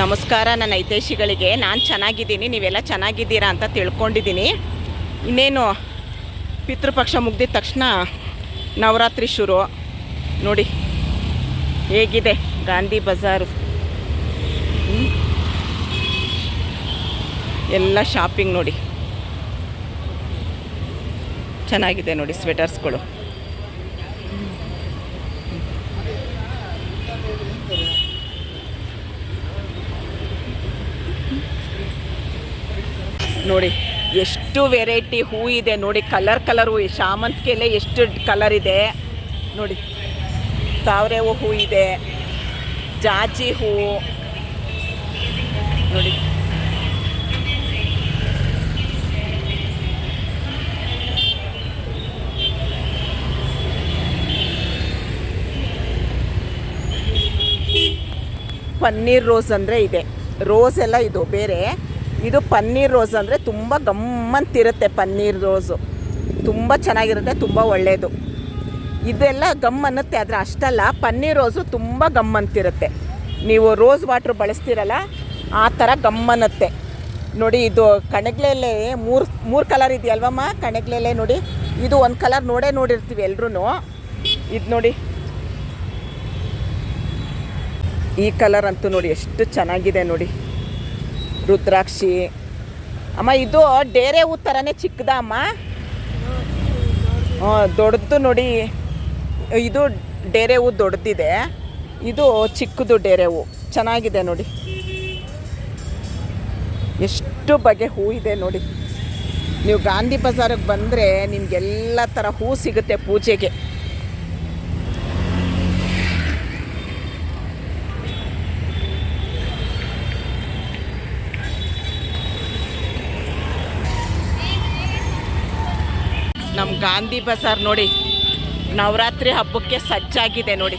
ನಮಸ್ಕಾರ, ನನ್ನ ಹಿತೈಷಿಗಳಿಗೆ. ನಾನು ಚೆನ್ನಾಗಿದ್ದೀನಿ, ನೀವೆಲ್ಲ ಚೆನ್ನಾಗಿದ್ದೀರಾ ಅಂತ ತಿಳ್ಕೊಂಡಿದ್ದೀನಿ. ಇನ್ನೇನು, ಪಿತೃಪಕ್ಷ ಮುಗ್ದಿದ ತಕ್ಷಣ ನವರಾತ್ರಿ ಶುರು. ನೋಡಿ, ಹೇಗಿದೆ ಗಾಂಧಿ ಬಜಾರು? ಎಲ್ಲ ಶಾಪಿಂಗ್ ನೋಡಿ. ಚೆನ್ನಾಗಿದೆ ನೋಡಿ ಸ್ವೆಟರ್ಸ್ಗಳು. ನೋಡಿ, ಎಷ್ಟು ವೆರೈಟಿ ಹೂ ಇದೆ. ನೋಡಿ ಕಲರ್ ಕಲರ್ ಹೂ ಶಾಮಂತಿಗೆಲೆ ಎಷ್ಟು ಕಲರ್ ಇದೆ. ನೋಡಿ, ತಾವರೆ ಹೂ ಇದೆ. ಜಾಜಿ ಹೂ. ನೋಡಿ. ಪನ್ನೀರ್ ರೋಸ್ ಅಂದರೆ ಇದೆ. ರೋಸ್ ಎಲ್ಲ ಇದು, ಬೇರೆ. ಇದು ಪನ್ನೀರ್ ರೋಸ್ ಅಂದರೆ ತುಂಬ ಗಮ್ಮಂತಿರುತ್ತೆ ಪನ್ನೀರ್ ರೋಸು. ತುಂಬ ಚೆನ್ನಾಗಿರುತ್ತೆ, ತುಂಬ ಒಳ್ಳೆಯದು ಇದೆಲ್ಲ ಗಮ್ ಅನ್ನುತ್ತೆ, ಆದರೆ ಅಷ್ಟಲ್ಲ. ಪನ್ನೀರ್ ರೋಸು ತುಂಬ ಗಮ್ ಅಂತಿರುತ್ತೆ ನೀವು ರೋಸ್ ವಾಟ್ರ್ ಬಳಸ್ತೀರಲ್ಲ, ಆ ಥರ ಗಮ್ ಅನ್ನತ್ತೆ. ನೋಡಿ, ಇದು ಕಣಗ್ಲೆಲೆ ಮೂರು ಮೂರು ಕಲರ್ ಇದೆಯಲ್ವಮ್ಮ? ಕಣಗ್ಲೆಲೆ ನೋಡಿ. ಇದು ಒಂದು ಕಲರ್ ನೋಡೇ ನೋಡಿರ್ತೀವಿ ಎಲ್ರೂ ಇದು ನೋಡಿ. ಈ ಕಲರ್ ಅಂತೂ ನೋಡಿ, ಎಷ್ಟು ಚೆನ್ನಾಗಿದೆ ನೋಡಿ. ರುದ್ರಾಕ್ಷಿ. ಅಮ್ಮ, ಇದು ಡೇರೆ ಹೂ ಥರನೇ ಚಿಕ್ಕದ ಅಮ್ಮ? ದೊಡ್ಡದು ನೋಡಿ. ಇದು ಡೇರೆ ಹೂ ದೊಡ್ಡದಿದೆ. ಇದು ಚಿಕ್ಕದು ಡೇರೆ ಹೂ. ಚೆನ್ನಾಗಿದೆ ನೋಡಿ. ಎಷ್ಟು ಬಗೆ ಹೂ ಇದೆ ನೋಡಿ. ನೀವು ಗಾಂಧಿ ಬಜಾರಿಗೆ ಬಂದರೆ ನಿಮಗೆಲ್ಲ ಥರ ಹೂ ಸಿಗುತ್ತೆ ಪೂಜೆಗೆ. ಗಾಂಧಿ ಬಜಾರ್ ನೋಡಿ. ನವರಾತ್ರಿ ಹಬ್ಬಕ್ಕೆ ಸಜ್ಜಾಗಿದೆ ನೋಡಿ.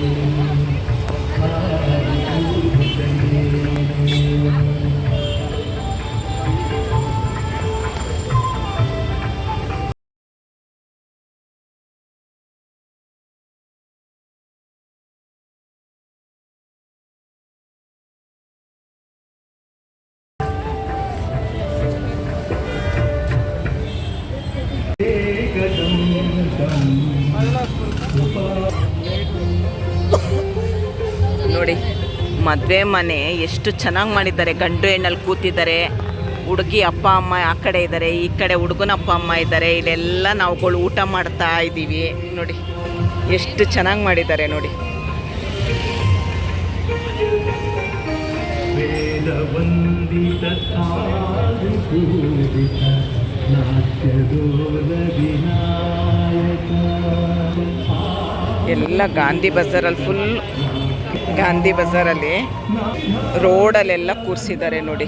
ನೋಡಿ. ಮದುವೆ ಮನೆ ಎಷ್ಟು ಚೆನ್ನಾಗಿ ಮಾಡಿದ್ದಾರೆ. ಗಂಡು ಹೆಣ್ಣಲ್ಲಿ ಕೂತಿದ್ದಾರೆ. ಹುಡುಗಿ ಅಪ್ಪ ಅಮ್ಮ ಆ ಕಡೆ ಇದ್ದಾರೆ. ಈ ಕಡೆ ಹುಡುಗನ ಅಪ್ಪ ಅಮ್ಮ ಇದ್ದಾರೆ. ಇಲ್ಲೆಲ್ಲ ನಾವುಗಳು ಊಟ ಮಾಡ್ತಾ ಇದ್ದೀವಿ. ನೋಡಿ ಎಷ್ಟು ಚೆನ್ನಾಗಿ ಮಾಡಿದ್ದಾರೆ ನೋಡಿ. ಎಲ್ಲ ಗಾಂಧಿ ಬಜಾರಲ್ಲಿ ಫುಲ್ ಗಾಂಧಿ ಬಜಾರಲ್ಲಿ ರೋಡಲ್ಲೆಲ್ಲ ಕೂರಿಸಿದ್ದಾರೆ ನೋಡಿ.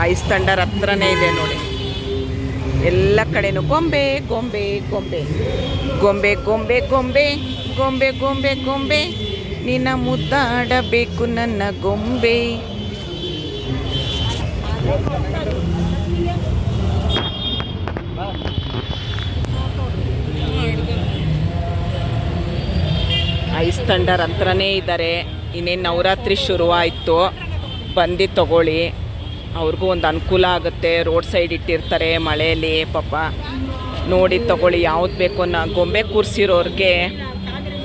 ಐಸ್ ತಂಡರ್ ಹತ್ರನೇ ಇದೆ ನೋಡಿ. ಎಲ್ಲ ಕಡೆನೂ ಗೊಂಬೆ ಗೊಂಬೆ ಗೊಂಬೆ. ಗೊಂಬೆ ಗೊಂಬೆ ಗೊಂಬೆ ಗೊಂಬೆ ಗೊಂಬೆ ಗೊಂಬೆ. ನಿನ್ನ ಮುದ್ದಾಡಬೇಕು ನನ್ನ ಗೊಂಬೆ. ಐಸ್ ತಂಡರ್ ಹತ್ರನೇ ಇದ್ದಾರೆ. ಇನ್ನೇನು ನವರಾತ್ರಿ ಶುರುವಾಯಿತು. ಬಂದು ತಗೊಳ್ಳಿ. ಅವ್ರಿಗೂ ಒಂದು ಅನುಕೂಲ ಆಗುತ್ತೆ. ರೋಡ್ ಸೈಡ್ ಇಟ್ಟಿರ್ತಾರೆ ಮಳೆಯಲ್ಲಿ, ಪಾಪ. ನೋಡಿ ತಗೊಳ್ಳಿ ಯಾವ್ದು ಬೇಕು ಅನ್ನೋ ಗೊಂಬೆ ಕೂರಿಸಿರೋರಿಗೆ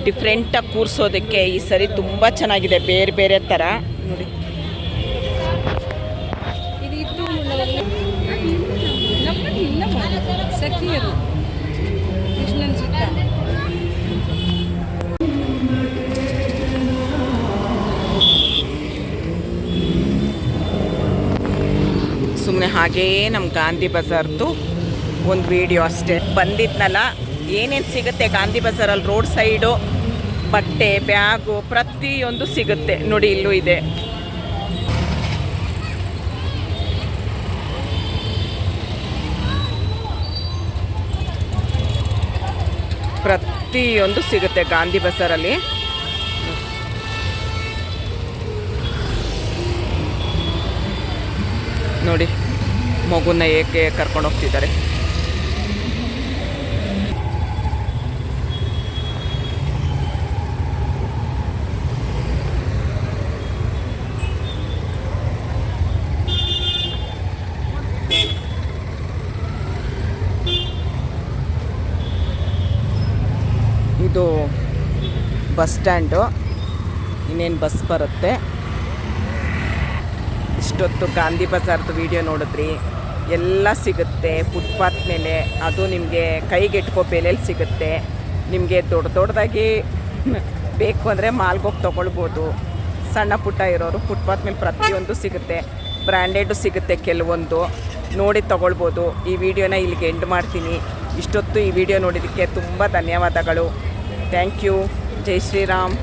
ಡಿಫ್ರೆಂಟಾಗಿ ಕೂರಿಸೋದಕ್ಕೆ ಈ ಸರಿ ತುಂಬ ಚೆನ್ನಾಗಿದೆ. ಬೇರೆ ಬೇರೆ ಥರ ನೋಡಿ. ಸಖಿಯರು ಸುಮ್ಮನೆ ಹಾಗೇ ನಮ್ಮ ಗಾಂಧಿ ಬಜಾರ್ದು ಒಂದು ವಿಡಿಯೋ ಅಷ್ಟೇ. ಬಂದಿದ್ನಲ್ಲ, ಏನೇನು ಸಿಗುತ್ತೆ? ಗಾಂಧಿ ಬಜಾರಲ್ಲಿ ರೋಡ್ ಸೈಡು ಬಟ್ಟೆ, ಬ್ಯಾಗು, ಪ್ರತಿಯೊಂದು ಸಿಗುತ್ತೆ. ನೋಡಿ, ಇಲ್ಲೂ ಇದೆ. ಪ್ರತಿಯೊಂದು ಸಿಗುತ್ತೆ ಗಾಂಧಿ ಬಜಾರಲ್ಲಿ. ನೋಡಿ. ಮಗುನ ಏಕೆ ಕರ್ಕೊಂಡು ಹೋಗ್ತಿದ್ದಾರೆ? ಇದು ಬಸ್ ಸ್ಟ್ಯಾಂಡು. ಇನ್ನೇನು ಬಸ್ ಬರುತ್ತೆ? ಇಷ್ಟೊತ್ತು ಗಾಂಧಿ ಬಜಾರ್ದು ವಿಡಿಯೋ ನೋಡಿದ್ರಿ. ಎಲ್ಲ ಸಿಗುತ್ತೆ. ಫುಟ್ಪಾತ್ ಮೇಲೆ ಅದು ನಿಮಗೆ ಕೈಗೆಟ್ಕೋ ಬೆಲೆಯಲ್ಲಿ ಸಿಗುತ್ತೆ. ನಿಮಗೆ ದೊಡ್ಡ ದೊಡ್ಡದಾಗಿ ಬೇಕು ಅಂದರೆ ಮಾಲ್ಗೋಗಿ ತೊಗೊಳ್ಬೋದು. ಸಣ್ಣ ಪುಟ್ಟ ಇರೋರು ಫುಟ್ಪಾತ್ ಮೇಲೆ ಪ್ರತಿಯೊಂದು ಸಿಗುತ್ತೆ. ಬ್ರ್ಯಾಂಡೆಡು ಸಿಗುತ್ತೆ ಕೆಲವೊಂದು. ನೋಡಿ ತೊಗೊಳ್ಬೋದು. ಈ ವಿಡಿಯೋನ ಇಲ್ಲಿಗೆ ಎಂಡ್ ಮಾಡ್ತೀನಿ. ಇಷ್ಟೊತ್ತು ಈ ವಿಡಿಯೋ ನೋಡಿದ್ದಕ್ಕೆ ತುಂಬ ಧನ್ಯವಾದಗಳು. Thank you. ಜೈ ಶ್ರೀರಾಮ್.